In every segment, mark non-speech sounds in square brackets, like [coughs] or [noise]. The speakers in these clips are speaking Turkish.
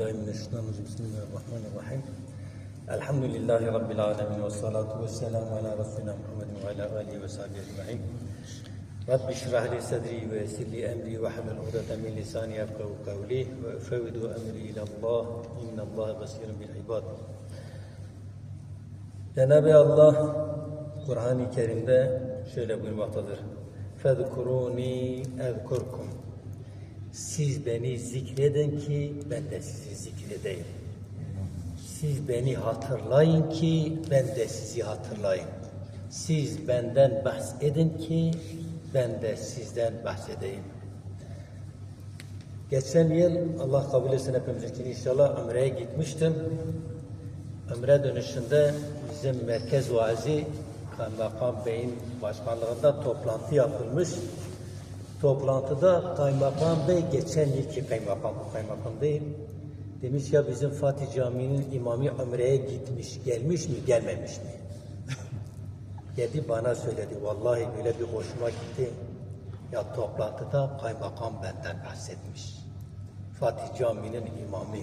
بالله من الشيطان الرجيم. بسم الله الرحمن الرحيم. الحمد لله رب العالمين والصلاة والسلام على رسولنا محمد وعلى آله وصحبه أجمعين. رب اشرح لي صدري ويسر لي أمري واحلل عقدة من لساني يفقهوا قولي وأفوض أمري إلى الله. إن الله بصير بالعباد. Cenab-ı Allah Kur'an-ı Kerim'de şöyle buyurmaktadır. فاذكروني اَذْكُرْكُمْ. Siz beni zikredin ki ben de sizi zikredeyim. Siz beni hatırlayın ki ben de sizi hatırlayayım. Siz benden bahsedin ki ben de sizden bahsedeyim. Geçen yıl Allah kabul etsin hepimiz için inşallah Ömre'ye gitmiştim. Ömre dönüşünde bizim merkez vazi Kaymakam Bey'in başkanlığında toplantı yapılmış. Toplantıda Kaymakam Bey geçen yılki kaymakam, bu kaymakam değil. Demiş ya bizim Fatih Camii'nin imamı Ömre'ye gitmiş, gelmiş mi, gelmemiş mi? [laughs] Geldi bana söyledi. Vallahi böyle bir hoşuma gitti. Ya toplantıda kaymakam benden bahsetmiş. Fatih Camii'nin imamı.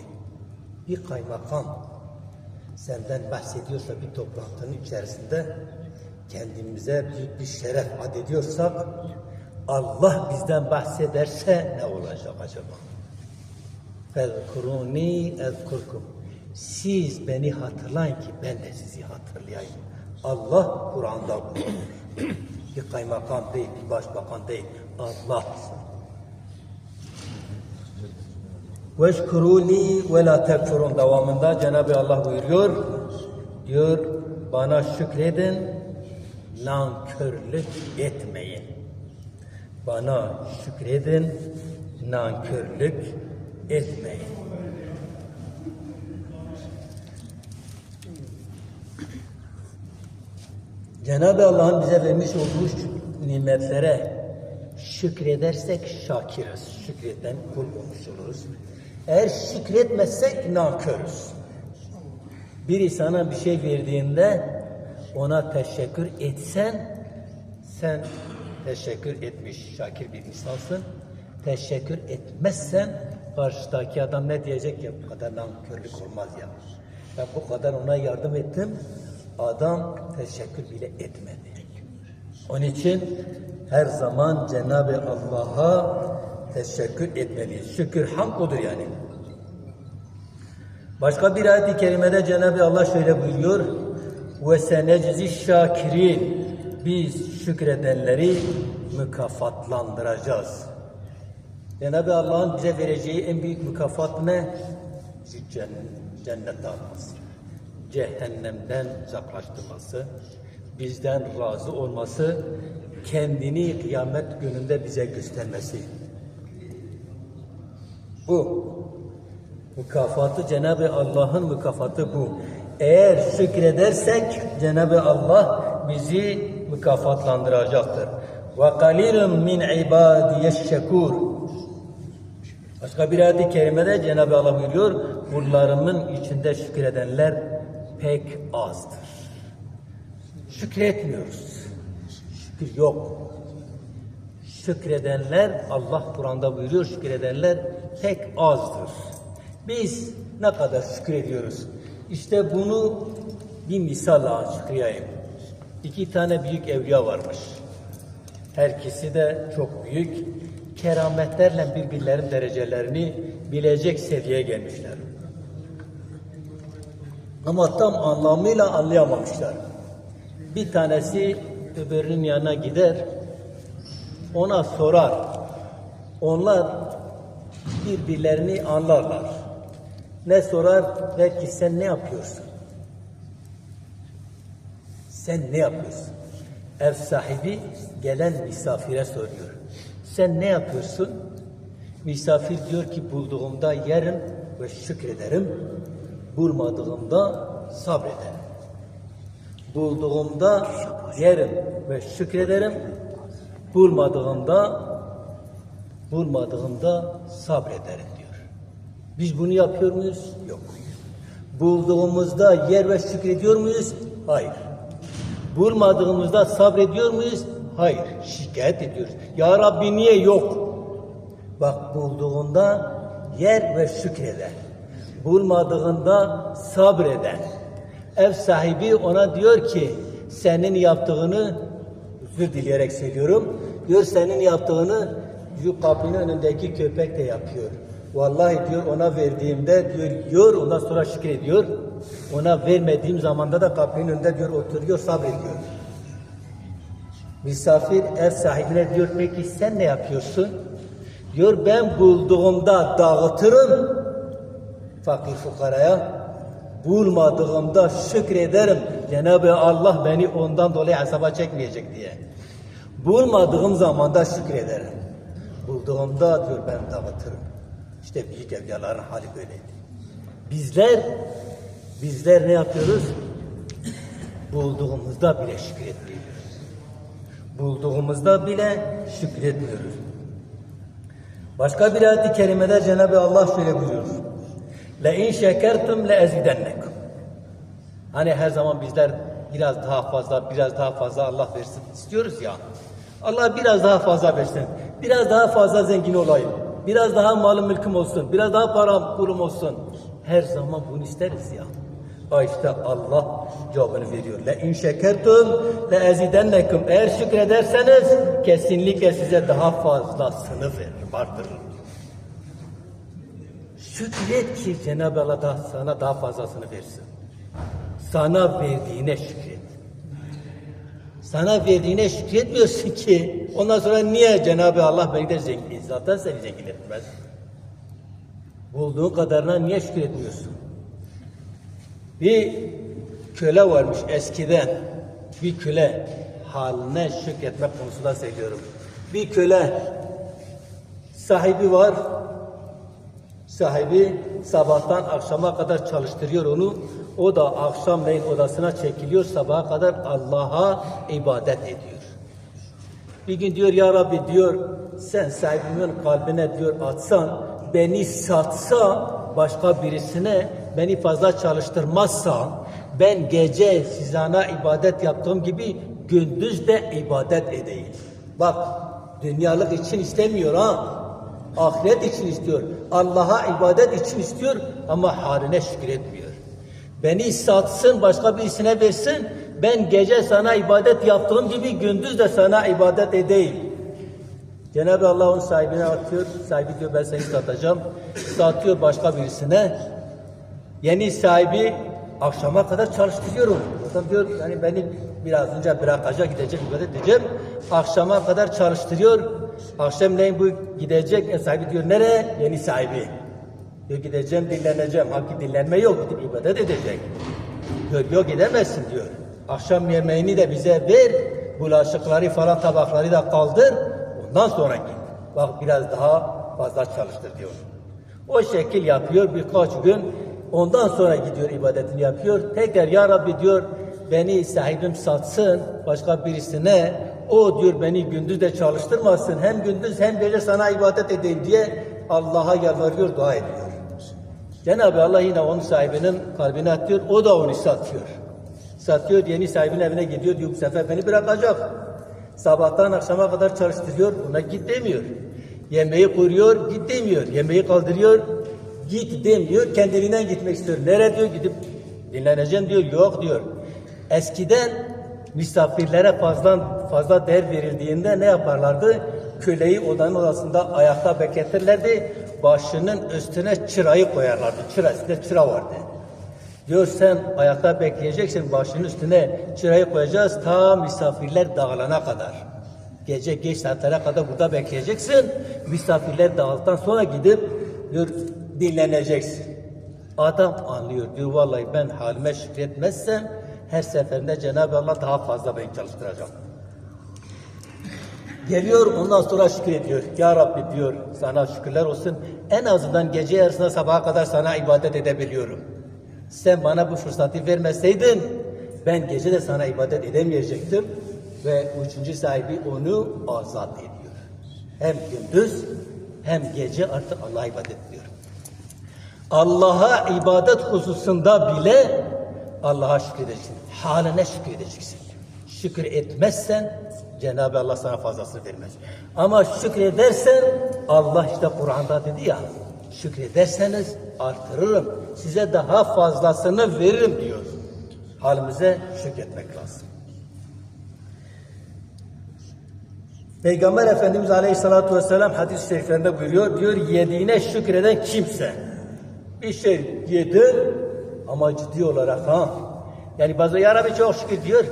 Bir kaymakam senden bahsediyorsa bir toplantının içerisinde kendimize büyük bir şeref adediyorsak Allah bizden bahsederse ne olacak acaba? Fezkuruni ezkurkum. Siz beni hatırlayın ki ben de sizi hatırlayayım. Allah Kur'an'da buyuruyor. [coughs] bir kaymakam değil, bir başbakan değil. Allah. Veşkuruni ve la tekfurun devamında Cenab-ı Allah buyuruyor. Diyor bana şükredin, nankörlük etmeyin. Bana şükredin, nankörlük etmeyin. Cenab-ı Allah'ın bize vermiş olduğu nimetlere şükredersek şakiriz. Şükreden kul olmuş oluruz. Eğer şükretmezsek nankörüz. Biri sana bir şey verdiğinde ona teşekkür etsen sen teşekkür etmiş şakir bir insansın. Teşekkür etmezsen karşıdaki adam ne diyecek ya bu kadar nankörlük olmaz ya. Ben bu kadar ona yardım ettim. Adam teşekkür bile etmedi. Onun için her zaman Cenab-ı Allah'a teşekkür etmeliyiz. Şükür hamd odur yani. Başka bir ayet-i kerimede Cenab-ı Allah şöyle buyuruyor. Ve seneczi şakirin. Biz şükredenleri mükafatlandıracağız. Cenab-ı Allah'ın bize vereceği en büyük mükafat ne? Cennet, cennet alması. Cehennemden uzaklaştırması, bizden razı olması, kendini kıyamet gününde bize göstermesi. Bu. Mükafatı Cenab-ı Allah'ın mükafatı bu. Eğer şükredersek Cenab-ı Allah bizi mükafatlandıracaktır. Ve kalilun min ibadiyeşşekur. Başka bir ayet-i kerimede Cenab-ı Allah buyuruyor, kullarımın içinde şükredenler pek azdır. Şükretmiyoruz. Şükür yok. Şükredenler, Allah Kur'an'da buyuruyor, şükredenler pek azdır. Biz ne kadar şükrediyoruz? İşte bunu bir misalla açıklayayım. İki tane büyük evliya varmış. Her ikisi de çok büyük. Kerametlerle birbirlerinin derecelerini bilecek seviyeye gelmişler. Ama tam anlamıyla anlayamamışlar. Bir tanesi öbürünün yanına gider, ona sorar. Onlar birbirlerini anlarlar. Ne sorar? Der ki sen ne yapıyorsun? Sen ne yapıyorsun? Ev sahibi gelen misafire soruyor. Sen ne yapıyorsun? Misafir diyor ki bulduğumda yerim ve şükrederim. Bulmadığımda sabrederim. Bulduğumda yerim ve şükrederim. Bulmadığımda bulmadığımda sabrederim diyor. Biz bunu yapıyor muyuz? Yok. Bulduğumuzda yer ve şükrediyor muyuz? Hayır. Bulmadığımızda sabrediyor muyuz? Hayır. Şikayet ediyoruz. Ya Rabbi niye yok? Bak bulduğunda yer ve şükreder. Bulmadığında sabreden. Ev sahibi ona diyor ki senin yaptığını özür dileyerek söylüyorum. Diyor senin yaptığını diyor, kapının önündeki köpek de yapıyor. Vallahi diyor ona verdiğimde diyor yiyor ondan sonra şükrediyor. Ona vermediğim zamanda da kapının önünde diyor oturuyor sabrediyor. Misafir ev sahibine diyor peki sen ne yapıyorsun? Diyor ben bulduğumda dağıtırım fakir fukaraya. Bulmadığımda şükrederim. Cenab-ı Allah beni ondan dolayı hesaba çekmeyecek diye. Bulmadığım zamanda şükrederim. Bulduğumda diyor ben dağıtırım. İşte büyük evliyaların hali böyleydi. Bizler bizler ne yapıyoruz? Bulduğumuzda bile şükretmiyoruz. Bulduğumuzda bile şükretmiyoruz. Başka bir ayet-i kerimede Cenab-ı Allah şöyle buyuruyor. Şekertum le ezidennekum. Hani her zaman bizler biraz daha fazla, biraz daha fazla Allah versin istiyoruz ya. Allah biraz daha fazla versin. Biraz daha fazla zengin olayım. Biraz daha malım mülküm olsun. Biraz daha param pulum olsun. Her zaman bunu isteriz ya. Ha işte Allah cevabını veriyor. Le in şekertum le ezidennekum. Eğer şükrederseniz kesinlikle size daha fazlasını verir, artırır. Şükret ki Cenab-ı Allah da sana daha fazlasını versin. Sana verdiğine şükret. Sana verdiğine şükretmiyorsun ki ondan sonra niye Cenab-ı Allah beni de zengin? Zaten seni zengin etmez. Bulduğun kadarına niye şükretmiyorsun? Bir köle varmış eskiden. Bir köle haline şükretmek konusunda söylüyorum. Bir köle sahibi var, Sahibi sabahtan akşama kadar çalıştırıyor onu. O da akşamleyin odasına çekiliyor sabaha kadar Allah'a ibadet ediyor. Bir gün diyor ya Rabbi diyor sen sahibimin kalbine diyor atsan beni satsa başka birisine beni fazla çalıştırmazsa ben gece sizana ibadet yaptığım gibi gündüz de ibadet edeyim. Bak dünyalık için istemiyor ha. Ahiret için istiyor. Allah'a ibadet için istiyor ama haline şükretmiyor. Beni satsın, başka birisine versin. Ben gece sana ibadet yaptığım gibi gündüz de sana ibadet edeyim. Cenab-ı Allah onun sahibine atıyor. Sahibi diyor ben seni satacağım. Satıyor başka birisine. Yeni sahibi akşama kadar çalıştırıyor onu. Adam diyor yani beni biraz önce bırakacak gidecek ibadet edeceğim. Akşama kadar çalıştırıyor. Akşamleyin bu gidecek. E sahibi diyor nereye? Yeni sahibi. Diyor gideceğim dinleneceğim. Halbuki dinlenme yok. Gidip ibadet edecek. Diyor yok gidemezsin diyor. Akşam yemeğini de bize ver. Bulaşıkları falan tabakları da kaldır. Ondan sonra git. Bak biraz daha fazla çalıştır diyor. O şekil yapıyor birkaç gün. Ondan sonra gidiyor ibadetini yapıyor. Tekrar ya Rabbi diyor beni sahibim satsın başka birisine. O diyor beni gündüz de çalıştırmasın. Hem gündüz hem gece sana ibadet edeyim diye Allah'a yalvarıyor, dua ediyor. Cenab-ı Allah yine onun sahibinin kalbine atıyor. O da onu satıyor. Satıyor, yeni sahibinin evine gidiyor. Diyor bu sefer beni bırakacak. Sabahtan akşama kadar çalıştırıyor. Ona git demiyor. Yemeği kuruyor, git demiyor. Yemeği kaldırıyor, git demiyor. Kendiliğinden gitmek istiyor. Nereye diyor? Gidip dinleneceğim diyor. Yok diyor. Eskiden misafirlere fazla fazla değer verildiğinde ne yaparlardı? Köleyi odanın odasında ayakta bekletirlerdi. Başının üstüne çırayı koyarlardı. Çıra, üstünde çıra vardı. Diyor sen ayakta bekleyeceksin başının üstüne çırayı koyacağız ta misafirler dağılana kadar. Gece geç saatlere kadar burada bekleyeceksin. Misafirler dağıldıktan sonra gidip diyor dinleneceksin. Adam anlıyor diyor vallahi ben halime şükretmezsem her seferinde Cenab-ı Allah daha fazla beni çalıştıracak. Geliyor ondan sonra şükrediyor. Ya Rabbi diyor sana şükürler olsun. En azından gece yarısında sabaha kadar sana ibadet edebiliyorum. Sen bana bu fırsatı vermeseydin ben gece de sana ibadet edemeyecektim. Ve üçüncü sahibi onu azat ediyor. Hem gündüz hem gece artık Allah'a ibadet ediyor. Allah'a ibadet hususunda bile Allah'a şükredeceksin. Haline şükredeceksin. Şükür etmezsen Cenab-ı Allah sana fazlasını vermez. Ama şükredersen Allah işte Kur'an'da dedi ya Şükrederseniz artırırım. Size daha fazlasını veririm diyor. Halimize şükretmek lazım. Peygamber Efendimiz Aleyhisselatü Vesselam hadis-i şeriflerinde buyuruyor. Diyor yediğine şükreden kimse. Bir şey yedin ama ciddi olarak ha. Yani bazı ya Rabbi çok şükür diyor.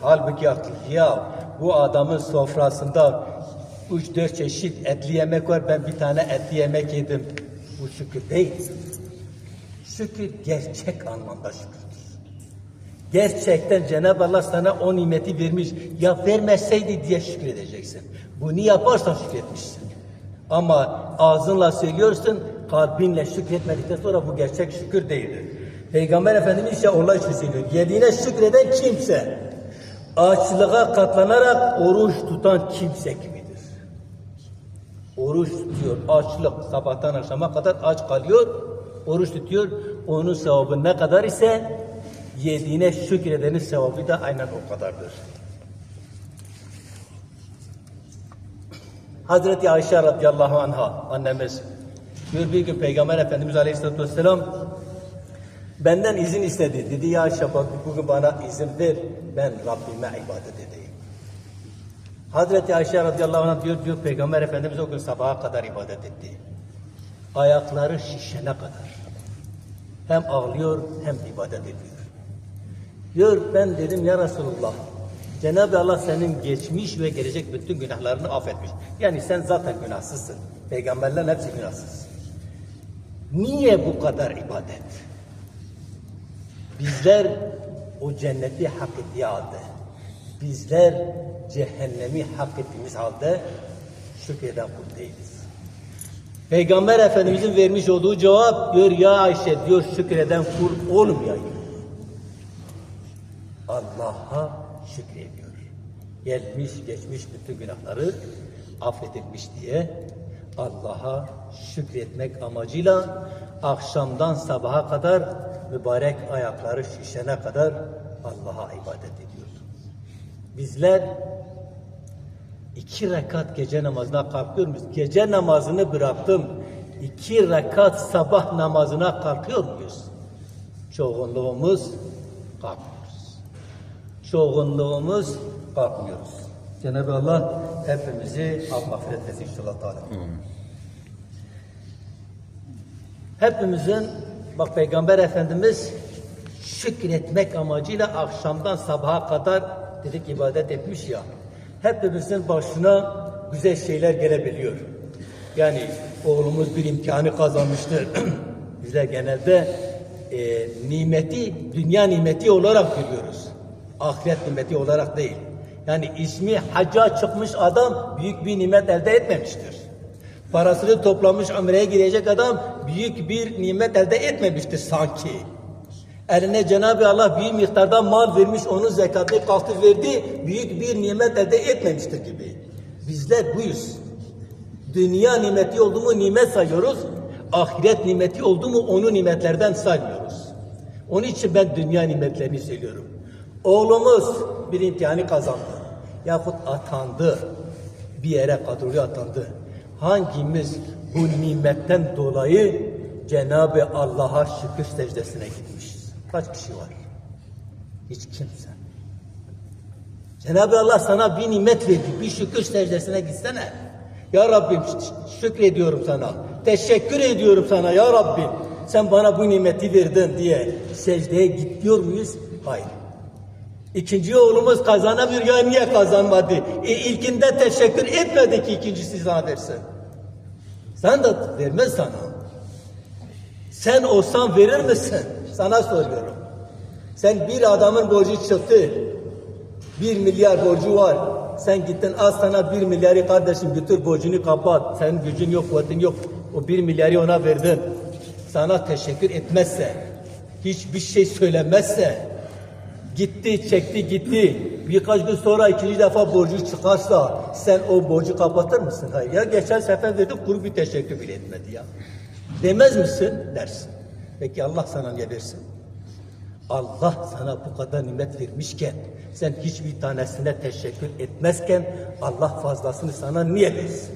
Halbuki haklı. Ya bu adamın sofrasında üç dört çeşit etli yemek var. Ben bir tane etli yemek yedim. Bu şükür değil. Şükür gerçek anlamda şükürdür. Gerçekten Cenab-ı Allah sana o nimeti vermiş. Ya vermezseydi diye şükredeceksin. Bunu yaparsan şükretmişsin. Ama ağzınla söylüyorsun, kalbinle şükretmedikten sonra bu gerçek şükür değildir. Peygamber Efendimiz ise Allah için söylüyor. Yediğine şükreden kimse, açlığa katlanarak oruç tutan kimse gibidir. Oruç tutuyor, açlık sabahtan akşama kadar aç kalıyor, oruç tutuyor. Onun sevabı ne kadar ise yediğine şükredenin sevabı da aynen o kadardır. Hazreti Ayşe radıyallahu anha annemiz bir gün Peygamber Efendimiz aleyhisselatü vesselam benden izin istedi. Dedi ya Ayşe bak bugün bana izin ver ben Rabbime ibadet edeyim. Hazreti Ayşe radıyallahu anh diyor, diyor Peygamber Efendimiz o gün sabaha kadar ibadet etti. Ayakları şişene kadar. Hem ağlıyor hem ibadet ediyor. Diyor ben dedim ya Resulullah Cenab-ı Allah senin geçmiş ve gelecek bütün günahlarını affetmiş. Yani sen zaten günahsızsın. Peygamberlerin hepsi günahsız. Niye bu kadar ibadet? Bizler o cenneti hak ettiği halde, bizler cehennemi hak ettiğimiz halde şükreden kul değiliz. Peygamber Efendimizin vermiş olduğu cevap diyor ya Ayşe diyor şükreden kul olmayayım. Allah'a şükrediyor. Gelmiş geçmiş bütün günahları affedilmiş diye Allah'a şükretmek amacıyla akşamdan sabaha kadar mübarek ayakları şişene kadar Allah'a ibadet ediyor. Bizler iki rekat gece namazına kalkıyor muyuz? Gece namazını bıraktım. iki rekat sabah namazına kalkıyor muyuz? Çoğunluğumuz kalkmıyoruz. Çoğunluğumuz kalkmıyoruz. Cenab-ı Allah hepimizi af mağfiret etsin inşallah. Teala. Hepimizin bak Peygamber Efendimiz şükretmek amacıyla akşamdan sabaha kadar dedik ibadet etmiş ya. Hepimizin başına güzel şeyler gelebiliyor. Yani oğlumuz bir imkanı kazanmıştır. [clears throat] Bizler genelde e, nimeti dünya nimeti olarak görüyoruz. Ahiret nimeti olarak değil. Yani ismi hacca çıkmış adam büyük bir nimet elde etmemiştir. Parasını toplamış ömreye girecek adam büyük bir nimet elde etmemiştir sanki. Eline Cenab-ı Allah büyük miktarda mal vermiş, onun zekatını kalktı verdi, büyük bir nimet elde etmemiştir gibi. Bizler buyuz. Dünya nimeti oldu mu nimet sayıyoruz, ahiret nimeti oldu mu onu nimetlerden saymıyoruz. Onun için ben dünya nimetlerini söylüyorum. Oğlumuz bir imtihanı kazandı. Yahut atandı. Bir yere kadroya atandı. Hangimiz bu nimetten dolayı Cenab-ı Allah'a şükür secdesine gitmişiz? Kaç kişi var? Hiç kimse. Cenab-ı Allah sana bir nimet verdi. Bir şükür secdesine gitsene. Ya Rabbim şükrediyorum sana. Teşekkür ediyorum sana ya Rabbim. Sen bana bu nimeti verdin diye secdeye gidiyor muyuz? Hayır. İkinci oğlumuz kazanamıyor ya niye kazanmadı? E, ilkinde teşekkür etmedi ki ikincisi sana versin. Sen de vermez sana. Sen olsan verir misin? Sana soruyorum. Sen bir adamın borcu çıktı. Bir milyar borcu var. Sen gittin az sana bir milyarı kardeşim götür borcunu kapat. Senin gücün yok, kuvvetin yok. O bir milyarı ona verdin. Sana teşekkür etmezse, hiçbir şey söylemezse, gitti, çekti, gitti. Birkaç gün sonra ikinci defa borcu çıkarsa sen o borcu kapatır mısın? Hayır. Ya geçen sefer verdik kuru bir teşekkür bile etmedi ya. Demez misin? Dersin. Peki Allah sana ne versin? Allah sana bu kadar nimet vermişken sen hiçbir tanesine teşekkür etmezken Allah fazlasını sana niye versin?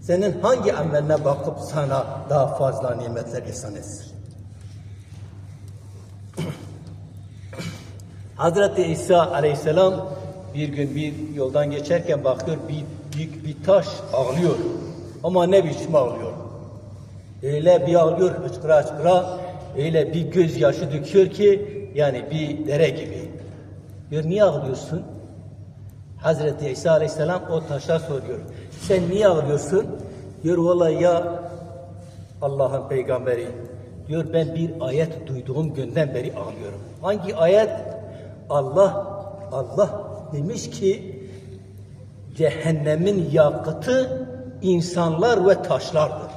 Senin hangi ameline bakıp sana daha fazla nimetler ihsan etsin? Hazreti İsa aleyhisselam bir gün bir yoldan geçerken bakıyor bir büyük bir taş ağlıyor. Ama ne biçim ağlıyor? Öyle bir ağlıyor hıçkıra hıçkıra öyle bir gözyaşı döküyor ki yani bir dere gibi. Diyor niye ağlıyorsun? Hazreti İsa aleyhisselam o taşa soruyor. Sen niye ağlıyorsun? Diyor vallahi ya Allah'ın peygamberi. Diyor ben bir ayet duyduğum günden beri ağlıyorum. Hangi ayet? Allah Allah demiş ki cehennemin yakıtı insanlar ve taşlardır.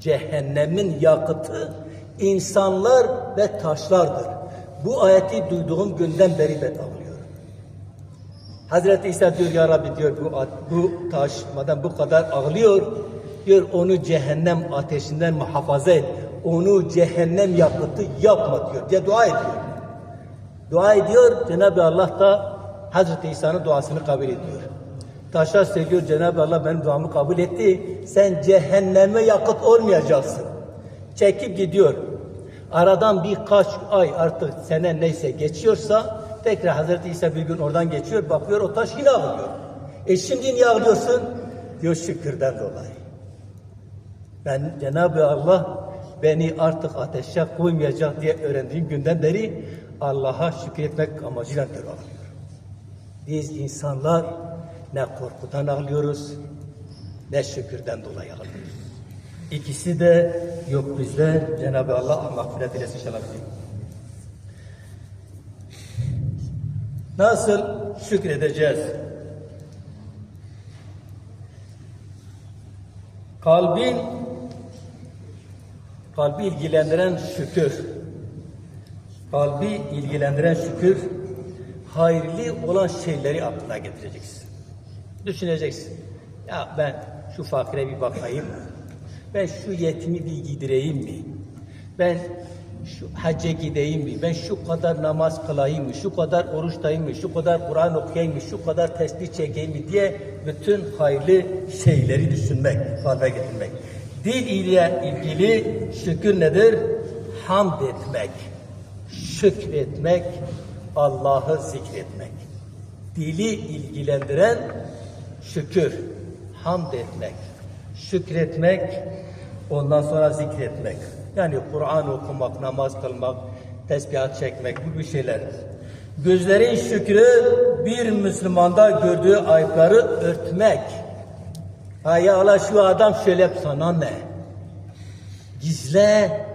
Cehennemin yakıtı insanlar ve taşlardır. Bu ayeti duyduğum günden beri ben ağlıyorum. Hazreti İsa diyor ya Rabbi diyor bu, bu taş madem bu kadar ağlıyor diyor onu cehennem ateşinden muhafaza et. Onu cehennem yakıtı yapma diyor diye dua ediyor. Dua ediyor Cenab-ı Allah da Hazreti İsa'nın duasını kabul ediyor. Taşa söylüyor Cenab-ı Allah benim duamı kabul etti. Sen cehenneme yakıt olmayacaksın. Çekip gidiyor. Aradan birkaç ay artık sene neyse geçiyorsa tekrar Hazreti İsa bir gün oradan geçiyor bakıyor o taş yine ağlıyor. E şimdi niye ağlıyorsun? Diyor şükürden dolayı. Ben Cenab-ı Allah beni artık ateşe koymayacak diye öğrendiğim günden beri Allah'a şükretmek amacıyla ağlıyorum. Biz insanlar ne korkudan ağlıyoruz ne şükürden dolayı ağlıyoruz. İkisi de yok bizde. Cenab-ı Allah mağfiret eylesin inşallah. Nasıl şükredeceğiz? Kalbin kalbi ilgilendiren şükür. Kalbi ilgilendiren şükür hayırlı olan şeyleri aklına getireceksin. Düşüneceksin. Ya ben şu fakire bir bakayım mı? Ben şu yetimi bir gidireyim mi? Ben şu hacca gideyim mi? Ben şu kadar namaz kılayım mı? Şu kadar oruç tutayım mı? Şu kadar Kur'an okuyayım mı? Şu kadar tesbih çekeyim mi? diye bütün hayırlı şeyleri düşünmek, kalbe getirmek. Dil ile ilgili şükür nedir? Hamd etmek, şükretmek, Allah'ı zikretmek. Dili ilgilendiren şükür, hamd etmek, şükretmek, ondan sonra zikretmek. Yani Kur'an okumak, namaz kılmak, tesbihat çekmek bu bir şeyler. Gözlerin şükrü bir Müslümanda gördüğü ayıpları örtmek. Ha ya Allah şu adam şöyle sana ne? Gizle.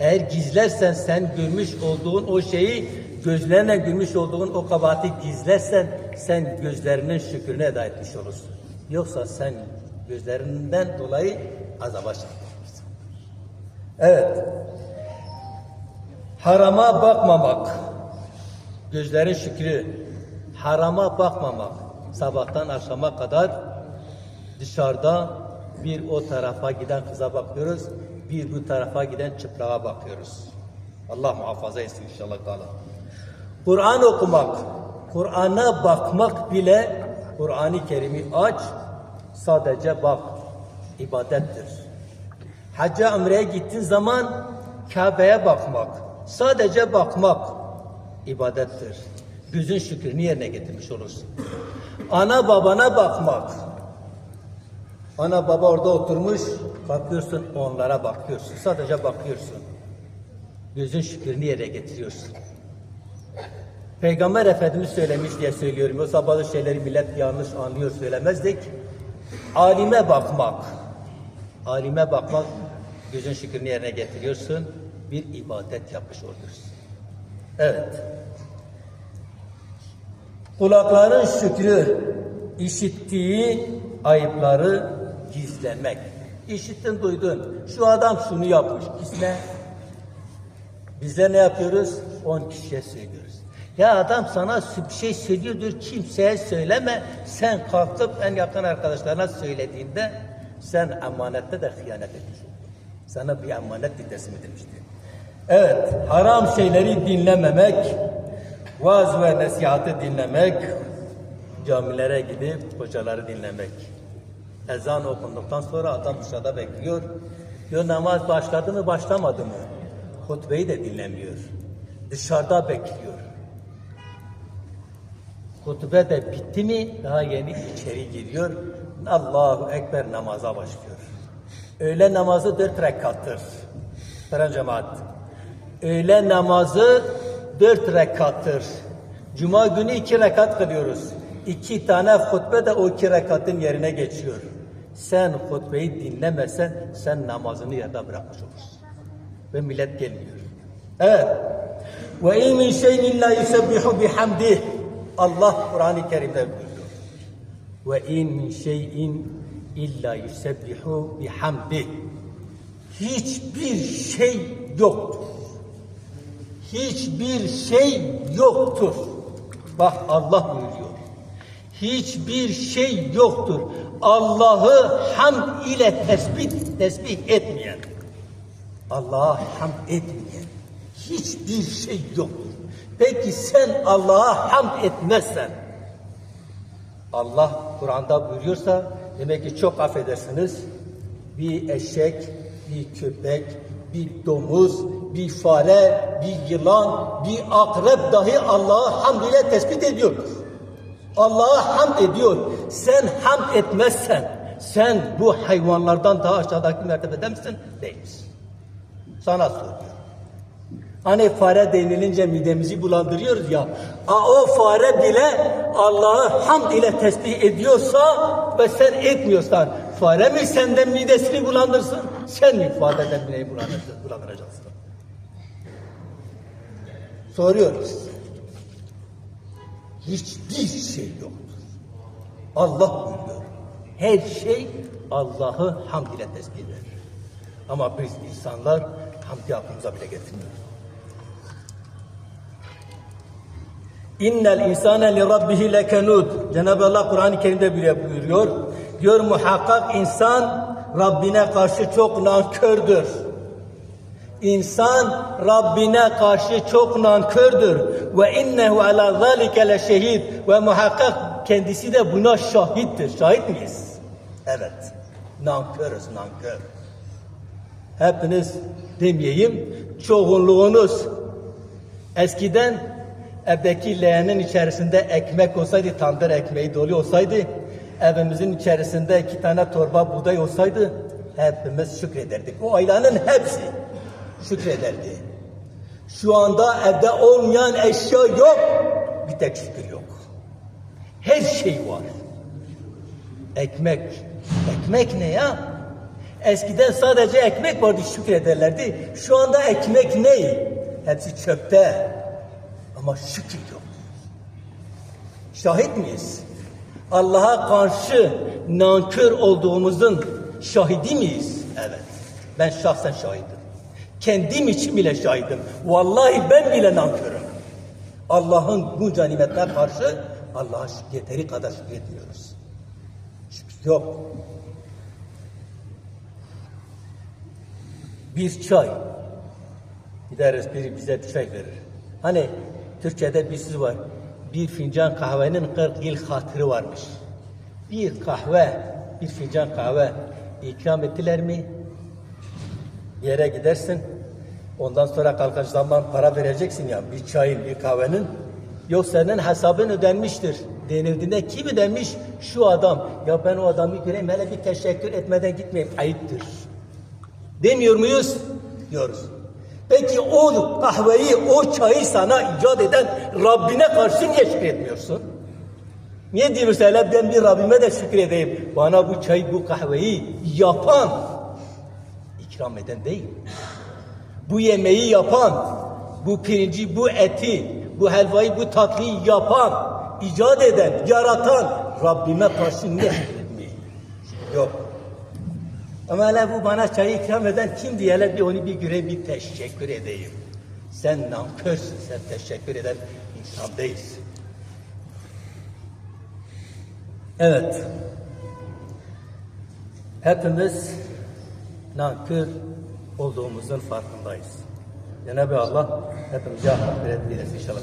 Eğer gizlersen sen görmüş olduğun o şeyi gözlerine görmüş olduğun o kabahati gizlersen sen gözlerinin şükrünü eda etmiş olursun. Yoksa sen gözlerinden dolayı azaba çarpılırsın. Evet. Harama bakmamak. Gözlerin şükrü. Harama bakmamak. Sabahtan akşama kadar dışarıda bir o tarafa giden kıza bakıyoruz, bir bu tarafa giden çıprağa bakıyoruz. Allah muhafaza etsin inşallah. Teala. Kur'an okumak, Kur'an'a bakmak bile Kur'an-ı Kerim'i aç, sadece bak, ibadettir. Hacca ömreye gittiğin zaman Kabe'ye bakmak, sadece bakmak ibadettir. Gözün şükrünü yerine getirmiş olursun. Ana babana bakmak. Ana baba orada oturmuş, bakıyorsun onlara bakıyorsun. Sadece bakıyorsun. Gözün şükrünü yerine getiriyorsun. Peygamber Efendimiz söylemiş diye söylüyorum. Yoksa bazı şeyleri millet yanlış anlıyor söylemezdik. Alime bakmak. Alime bakmak gözün şükrünü yerine getiriyorsun. Bir ibadet yapmış oluyorsun. Evet. Kulakların şükrü, işittiği ayıpları gizlemek. İşittin, duydun. Şu adam şunu yapmış. Gizle. Bizler ne yapıyoruz? On kişiye söylüyoruz. Ya adam sana bir şey söylüyordur, kimseye söyleme. Sen kalkıp en yakın arkadaşlarına söylediğinde sen emanette de hıyanet ediyorsun. Sana bir emanet teslim edilmiştir. Evet, haram şeyleri dinlememek, vaaz ve nasihatı dinlemek, camilere gidip hocaları dinlemek. Ezan okunduktan sonra adam dışarıda bekliyor. Diyor namaz başladı mı başlamadı mı? Hutbeyi de dinlemiyor. Dışarıda bekliyor. Hutbe de bitti mi daha yeni içeri giriyor. Allahu Ekber namaza başlıyor. Öğle namazı dört rekattır. Muhterem cemaat. Öğle namazı dört rekattır. Cuma günü iki rekat kılıyoruz. İki tane hutbe de o iki rekatın yerine geçiyor. Sen hutbeyi dinlemesen sen namazını yerde bırakmış olursun. Ve millet gelmiyor. Evet. Ve in min şeyin illa yusebbihu bihamdih. Allah Kur'an-ı Kerim'de buyuruyor. Ve in min şeyin illa yusebbihu bihamdih. Hiçbir şey yoktur. Hiçbir şey yoktur. Bak Allah buyuruyor. Hiçbir şey yoktur. Allah'ı hamd ile tesbih, tesbih etmeyen, Allah'a hamd etmeyen hiçbir şey yoktur. Peki sen Allah'a hamd etmezsen, Allah Kur'an'da buyuruyorsa demek ki çok affedersiniz. Bir eşek, bir köpek, bir domuz, bir fare, bir yılan, bir akrep dahi Allah'a hamd ile tespit ediyordur. Allah'a hamd ediyor. Sen hamd etmezsen sen bu hayvanlardan daha aşağıdaki mertebede misin? Değilsin. Sana soruyorum. Hani fare denilince midemizi bulandırıyoruz ya. A, o fare bile Allah'ı hamd ile tesbih ediyorsa ve sen etmiyorsan fare mi senden midesini bulandırsın? Sen mi fareden mideyi bulandıracaksın? Soruyoruz. Hiçbir şey yoktur. Allah buyuruyor. Her şey Allah'ı hamd ile tesbih eder. Ama biz insanlar hamdi aklımıza bile getirmiyoruz. İnnel insane li rabbihi lekenud. Cenab-ı Allah Kur'an-ı Kerim'de bile buyuruyor. Diyor muhakkak insan Rabbine karşı çok nankördür. İnsan Rabbine karşı çok nankördür. Ve innehu ala zalike le şehid. Ve muhakkak kendisi de buna şahittir. Şahit miyiz? Evet. Nankörüz, nankör. Hepiniz demeyeyim, çoğunluğunuz eskiden evdeki leğenin içerisinde ekmek olsaydı, tandır ekmeği dolu olsaydı, evimizin içerisinde iki tane torba buğday olsaydı, hepimiz şükrederdik. O ailenin hepsi şükrederdi. Şu anda evde olmayan eşya yok, bir tek şükür yok. Her şey var. Ekmek. Ekmek ne ya? Eskiden sadece ekmek vardı şükrederlerdi. Şu anda ekmek ne? Hepsi çöpte. Ama şükür yok. Şahit miyiz? Allah'a karşı nankör olduğumuzun şahidi miyiz? Evet. Ben şahsen şahidim. Kendim için bile şahidim. Vallahi ben bile nankörüm. Allah'ın bunca nimetine karşı Allah'a yeteri kadar şükretmiyoruz. Şükür yok. Bir çay. Gideriz biri bize çay verir. Hani Türkçe'de bir söz var. Bir fincan kahvenin 40 yıl hatırı varmış. Bir kahve, bir fincan kahve ikram ettiler mi? Yere gidersin. Ondan sonra kalkaç zaman para vereceksin ya bir çayın, bir kahvenin. Yok senin hesabın ödenmiştir. Denildiğinde kim ödemiş? Şu adam. Ya ben o adamı göreyim hele bir teşekkür etmeden gitmeyeyim. Ayıptır. Demiyor muyuz? Diyoruz. Peki o kahveyi, o çayı sana icat eden Rabbine karşı niye şükretmiyorsun? Niye diyorsun hele ben bir Rabbime de şükredeyim. Bana bu çayı, bu kahveyi yapan, ikram eden değil. Bu yemeği yapan, bu pirinci, bu eti, bu helvayı, bu tatlıyı yapan, icat eden, yaratan Rabbime karşı şükretmeyeyim? Yok. Ama hele bu bana çayı ikram eden kim diye hele bir onu bir göre bir teşekkür edeyim. Sen nankörsün, sen teşekkür eden insan değilsin. Evet. Hepimiz nankör olduğumuzun farkındayız. Cenab-ı Allah hepimize mağfiret dilesin inşallah.